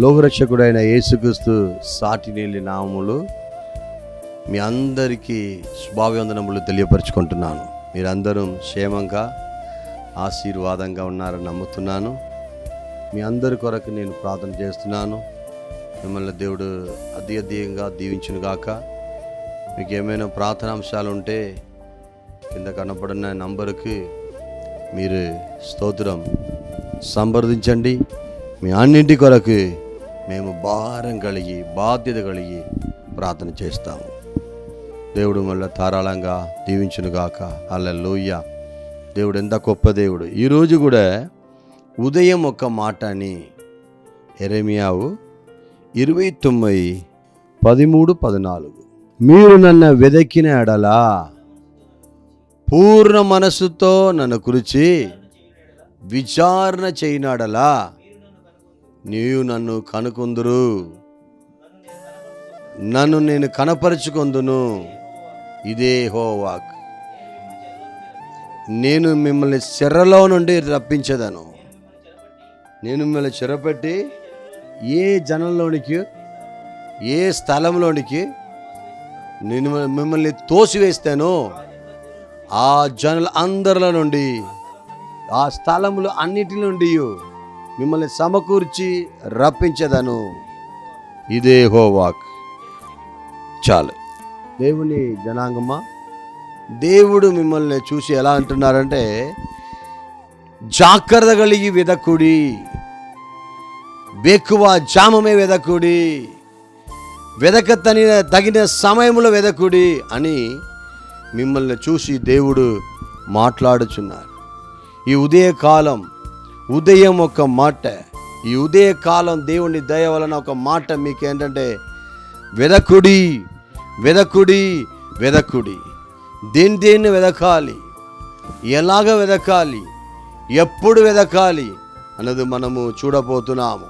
చేయండి లోకరక్షకుడైన యేసుక్రీస్తు సాటి నీళ్ళి నామములు మీ అందరికీ శుభాభివందనములు తెలియపరుచుకుంటున్నాను. మీరందరూ క్షేమంగా ఆశీర్వాదంగా ఉన్నారని నమ్ముతున్నాను. మీ అందరి కొరకు నేను ప్రార్థన చేస్తున్నాను. మిమ్మల్ని దేవుడు అతి అధికంగా దీవించును గాక మీకు ఏమైనా ప్రార్థన అంశాలు ఉంటే కింద కనపడిన నంబరుకి మీరు స్తోత్రం సంప్రదించండి. మీ అన్నింటి కొరకు మేము భారం కలిగి బాధ్యత కలిగి ప్రార్థన చేస్తాము. దేవుడు మళ్ళీ ధారాళంగా దీవించునుగాక. అల్లెలుయ్య దేవుడు ఎంత గొప్ప దేవుడు. ఈరోజు కూడా ఉదయం ఒక మాట అని ఎరెమియావు ఇరవై తొమ్మిది పదిమూడు పద్నాలుగు. మీరు నన్ను వెదకిన ఎడలా పూర్ణ మనస్సుతో నన్ను కురిచి విచారణ చేయనాడలా నీవు నన్ను కనుకొందురు. నన్ను నేను కనపరుచుకొందును. ఇదే హోవాక్ నేను మిమ్మల్ని చెర్రలో నుండి రప్పించదను. నేను మిమ్మల్ని చెరపెట్టి ఏ జనంలోనికి ఏ స్థలంలోనికి నేను మిమ్మల్ని తోసివేస్తాను. ఆ జనుల అందరిలో నుండి ఆ స్థలములు అన్నిటి నుండి మిమ్మల్ని సమకూర్చి రప్పించదను. ఇదే హోవాక్. చాలు. దేవుని జనాంగమా? దేవుడు మిమ్మల్ని చూసి ఎలా అంటున్నారంటే జాగ్రత్త కలిగి వెదకుడి. బెక్కువ జామమే వెదకుడి. వెదక తగిన తగిన సమయంలో వెదకుడి అని మిమ్మల్ని చూసి దేవుడు మాట్లాడుచున్నారు. ఈ ఉదయకాలం ఉదయం ఒక మాట. ఈ ఉదయకాలం దేవుని దయ వలన ఒక మాట మీకు ఏంటంటే వెదకుడి వెదకుడి వెదకుడి. దేని దేన్ని వెదకాలి? ఎలాగ వెదకాలి? ఎప్పుడు వెదకాలి? అన్నది మనము చూడబోతున్నాము.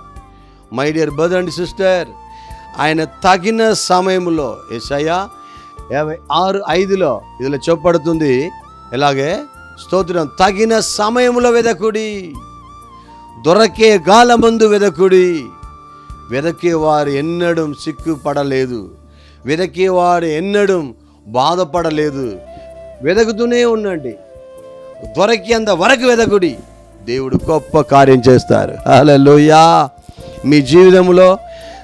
My dear brother and sister ఆయన తగిన సమయంలో ఎసయ్య యాభై ఆరు ఐదులో ఇదిలో చెప్పబడుతుంది ఎలాగే? స్తోత్రం తగిన సమయంలో వెదకుడి. దొరకే గాలమందు వెదకుడి. వెదకేవారు ఎన్నడూ సిక్కుపడలేదు వెదకేవారు ఎన్నడూ వారు ఎన్నడం బాధపడలేదు. వెదకుతూనే ఉండండి. దొరకేంత వరకు వెదకుడి. దేవుడు గొప్ప కార్యం చేస్తారు. హల్లెలూయా. మీ జీవితంలో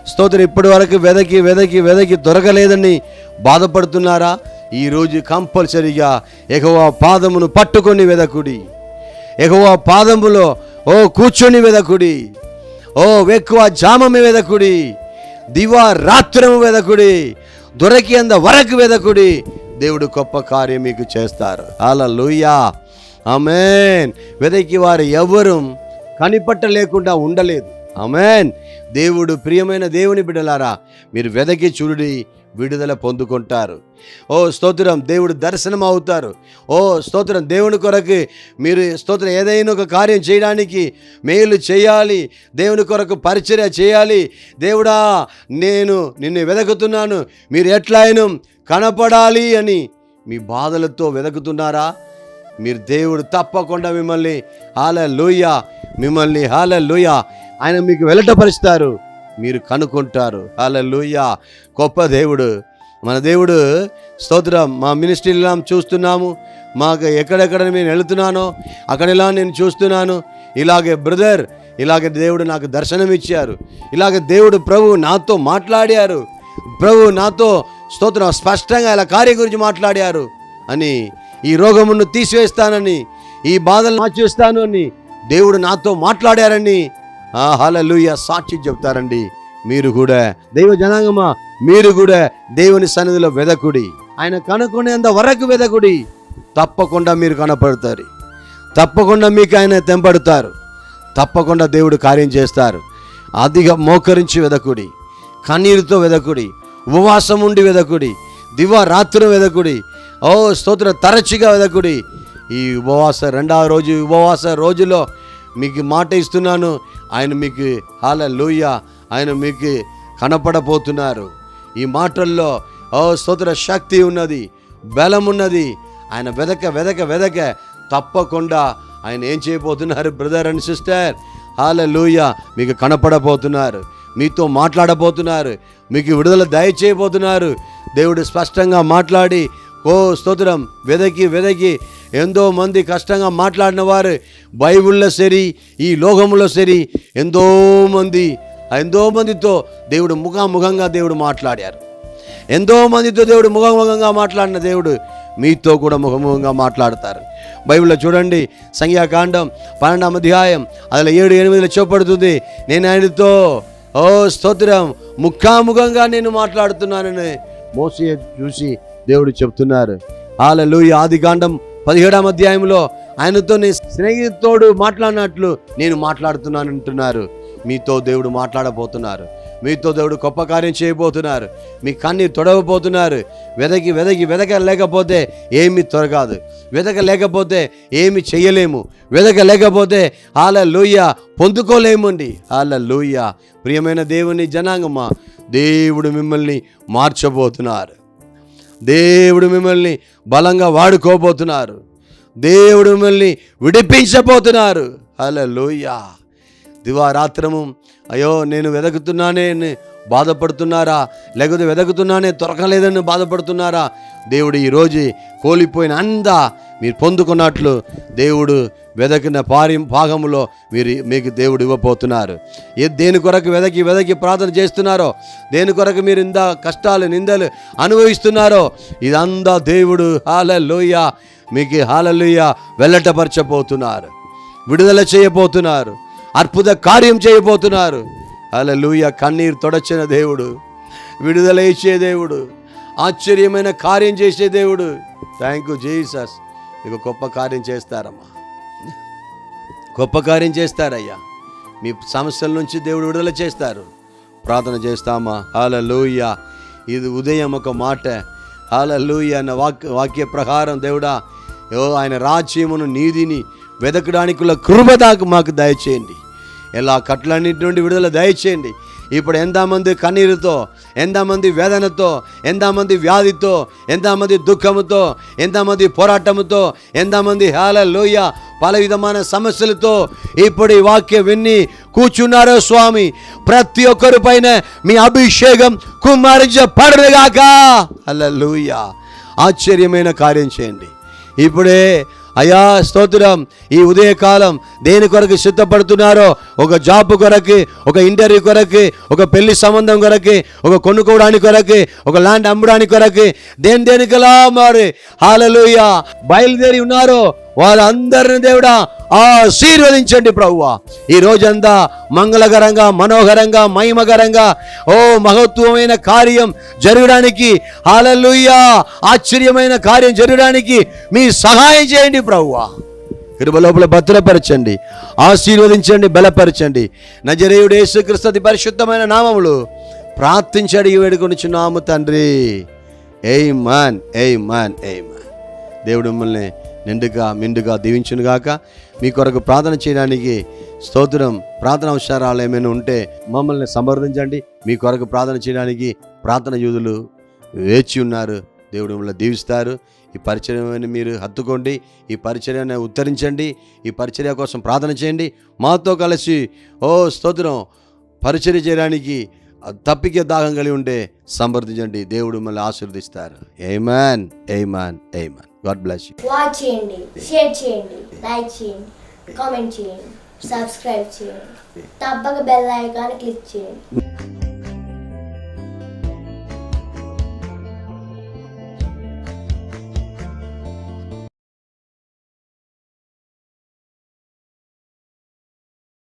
స్తోత్రం ఇప్పటి వరకు వెదకి వెదకి వెదకి దొరకలేదని బాధపడుతున్నారా? ఈరోజు కంపల్సరిగా ఎగవ పాదమును పట్టుకొని వెదకుడి. ఎగవ పాదములో ఓ కూర్చొని వెదకుడి. ఓ ఎక్కువ జామమి వెదకుడి. దివారాత్రము రాత్రము వెదకుడి. అంద వరకు వెదకుడి. దేవుడు గొప్ప కార్యం మీకు చేస్తారు. అలా లూయా ఆమెన్. వెదకి వారు ఎవరు కనిపట్టలేకుండా ఉండలేదు. అమెన్ దేవుడు ప్రియమైన దేవుని బిడ్డలారా మీరు వెదకి చూడి విడుదల పొందుకుంటారు. ఓ స్తోత్రం దేవుడు దర్శనం అవుతారు. ఓ స్తోత్రం దేవుని కొరకు మీరు స్తోత్రం ఏదైనా ఒక కార్యం చేయడానికి మేలు చేయాలి దేవుని కొరకు పరిచర్య చేయాలి. దేవుడా నేను నిన్ను వెదకుతున్నాను మీరు ఎట్లయినా కనపడాలి అని మీ బాధలతో వెదకుతున్నారా? మీరు దేవుడు తప్పకుండా మిమ్మల్ని హాల లోయ మిమ్మల్ని హాల లోయ ఆయన మీకు వెలటపరుస్తారు మీరు కనుక్కుంటారు హాల లోయ గొప్ప దేవుడు. మన దేవుడు స్తోత్రం మా మినిస్ట్రీలో చూస్తున్నాము. మాకు ఎక్కడెక్కడ నేను వెళుతున్నానో అక్కడ ఇలా నేను చూస్తున్నాను. ఇలాగే బ్రదర్ ఇలాగే దేవుడు నాకు దర్శనం ఇచ్చారు. ఇలాగే దేవుడు ప్రభు నాతో మాట్లాడారు. ప్రభు నాతో స్తోత్రం స్పష్టంగా ఇలా కార్యం గురించి మాట్లాడారు అని ఈ రోగమును తీసివేస్తానని ఈ బాధలు మార్చేస్తాను అని దేవుడు నాతో మాట్లాడారని హలలుయ సాక్షి చెప్తారండి మీరు కూడా దైవ జనాంగమా మీరు కూడా దేవుని సన్నిధిలో వెదకుడి. ఆయన కనుక్కునేంత వరకు వెదకుడి. తప్పకుండా మీరు కనపడతారు. తప్పకుండా మీకు ఆయన తెంపడతారు. తప్పకుండా దేవుడు కార్యం చేస్తారు. అదిగా మోకరించి వెదకుడి. కన్నీరుతో వెదకుడి. ఉపవాసం ఉండి వెదకుడి. దివా వెదకుడి. ఓ స్తోత్ర తరచుగా వెదకుడి. ఈ ఉపవాస రెండవ రోజు ఉపవాస రోజులో మీకు మాట ఇస్తున్నాను. ఆయన మీకు హాల లూయ ఆయన మీకు కనపడబోతున్నారు. ఈ మాటల్లో ఓ స్తోత్ర శక్తి ఉన్నది బలం ఉన్నది. ఆయన వెదక వెదక వెదక తప్పకుండా ఆయన ఏం చేయబోతున్నారు బ్రదర్ అండ్ సిస్టర్? హాలూయ మీకు కనపడబోతున్నారు మీతో మాట్లాడబోతున్నారు మీకు విడుదల దయచేయబోతున్నారు. దేవుడు స్పష్టంగా మాట్లాడి ఓ స్తోత్రం. వెదకి వెదకి. ఎంతో మంది కష్టంగా మాట్లాడిన వారు బైబిల్లో సరి ఈ లోకంలో సరి ఎంతో మంది ఎంతో మందితో దేవుడు ముఖాముఖంగా దేవుడు మాట్లాడారు. ఎంతో మందితో దేవుడు ముఖాముఖంగా మాట్లాడిన దేవుడు మీతో కూడా ముఖముఖంగా మాట్లాడతారు. బైబిల్లో చూడండి సంఖ్యాకాండం పన్నెండాం అధ్యాయం అదిలో ఏడు ఎనిమిదిలో చూపడుతుంది నేను ఆయనతో ఓ స్తోత్రం ముఖాముఖంగా నేను మాట్లాడుతున్నానని మోసే చూసి దేవుడు చెప్తున్నారు ఆలలు ఈ ఆదికాండం పదిహేడవ అధ్యాయంలో ఆయనతో నీ స్నేహితుడు మాట్లాడినట్లు నేను మాట్లాడుతున్నాను అంటున్నారు. మీతో దేవుడు మాట్లాడబోతున్నారు. మీతో దేవుడు గొప్ప కార్యం చేయబోతున్నారు. మీ కన్ని తొడవబోతున్నారు. వెదకి వెదకి వెదక లేకపోతే ఏమి తొరగాదు. వెదక లేకపోతే ఏమి చేయలేము. వెదక లేకపోతే ఆల లూయ పొందుకోలేమండి. ఆల లూయ ప్రియమైన దేవుని జనాంగమా దేవుడు మిమ్మల్ని మార్చబోతున్నారు. దేవుడు మిమ్మల్ని బలంగా వాడుకోబోతున్నారు. దేవుడు మిమ్మల్ని విడిపించబోతున్నారు. లోయ దివారాత్రము. అయ్యో నేను వెతుకుతున్నానే బాధపడుతున్నారా? లేకపోతే వెదకుతున్నానే దొరకలేదని బాధపడుతున్నారా? దేవుడు ఈరోజు కోల్పోయిన అందా మీరు పొందుకున్నట్లు దేవుడు వెదకిన పారి భాగంలో మీరు మీకు దేవుడు ఇవ్వబోతున్నారు. ఏ దేని కొరకు వెదకి వెదకి ప్రార్థన చేస్తున్నారో దేని కొరకు మీరు ఇందా కష్టాలు నిందలు అనుభవిస్తున్నారో ఇదంతా దేవుడు హాలలోయ మీకు హాలలోయ వెళ్ళటపరచబోతున్నారు విడుదల చేయబోతున్నారు. అద్భుత కార్యం చేయబోతున్నారు. అలలుయ కన్నీరు తొడచిన దేవుడు విడుదల ఇచ్చే దేవుడు ఆశ్చర్యమైన కార్యం చేసే దేవుడు. థ్యాంక్ యూ జీసస్ మీకు గొప్ప కార్యం చేస్తారమ్మా. గొప్ప కార్యం చేస్తారయ్యా. మీ సమస్యల నుంచి దేవుడు విడుదల చేస్తారు. ప్రార్థన చేస్తామా? హాలూయ ఇది ఉదయం ఒక మాట. హాలూయ అన్న వాక్య వాక్య ప్రకారం దేవుడా ఓ ఆయన రాజ్యమును నీతిని వెదకడానికి కృప దాకా మాకు దయచేయండి. ఎలా కట్లన్నిటి నుండి విడుదల దయచేయండి. ఇప్పుడు ఎంతమంది కన్నీరుతో ఎంతమంది వేదనతో ఎంతమంది వ్యాధితో ఎంతమంది దుఃఖముతో ఎంతమంది పోరాటముతో ఎంతమంది హేళ లోయ పల విధమైన సమస్యలతో ఇప్పుడు ఈ వాక్యం విన్ని కూర్చున్నారో స్వామి. ప్రతి ఒక్కరి పైన మీ అభిషేకం కుమారించబడగాక లూయ ఆశ్చర్యమైన కార్యం చేయండి. ఇప్పుడే అయా స్తోత్రం. ఈ ఉదయకాలం దేని కొరకు సిద్ధపడుతున్నారో ఒక జాబ్ కొరకి ఒక ఇంటర్వ్యూ కొరకి ఒక పెళ్ళి సంబంధం కొరకి ఒక కొనుక్కోవడానికి కొరకి ఒక ల్యాండ్ అమ్మడానికి కొరకి దేని దేనికలా మరి. హాలలుయ. బయలుదేరి ఉన్నారో వాళ్ళందరిని దేవుడా ఆశీర్వదించండి ప్రభువా ఈ రోజంతా మంగళకరంగా మనోహరంగా మహిమకరంగా ఓ మహత్వమైన కార్యం జరగడానికి హాలలుయ్యా ఆశ్చర్యమైన కార్యం జరగడానికి మీ సహాయం చేయండి ప్రభువా కృప లోపల భద్రపరచండి ఆశీర్వదించండి బలపరచండి. నజరేయుడు యేసుక్రీస్తు పరిశుద్ధమైన నామములు ప్రార్థించి అడిగి వేడుకొనిచున్నాము తండ్రి. ఎయ్ మాన్ ఎయ్ మాన్ ఎయ్ మాన్ దేవుడు మిమ్మల్ని నిండుగా మిండుగా దీవించునుగాక. మీ కొరకు ప్రార్థన చేయడానికి స్తోత్రం ప్రార్థన అవసరాలు ఏమైనా ఉంటే మమ్మల్ని సమర్థించండి మీ కొరకు ప్రార్థన చేయడానికి ప్రార్థన యూదులు వేచి ఉన్నారు. దేవుడు మిమ్మల్ని దీవిస్తారు. ఈ పరిచర్యని మీరు హత్తుకోండి. ఈ పరిచర్యను ఉత్తరించండి ఈ పరిచర్య కోసం ప్రార్థన చేయండి. మాతో కలిసి ఓ స్తోత్రం పరిచర్య చేయడానికి తప్పికే దాహం కలిగి ఉంటే సంప్రదించండి. దేవుడు మిమ్మల్ని ఆశీర్వదిస్తారు. Amen amen amen God bless you watch చేయండి షేర్ చేయండి లైక్ చేయండి కామెంట్ చేయండి సబ్స్క్రైబ్ చేయండి. తప్పక బెల్ ఐకాన్ క్లిక్ చేయండి.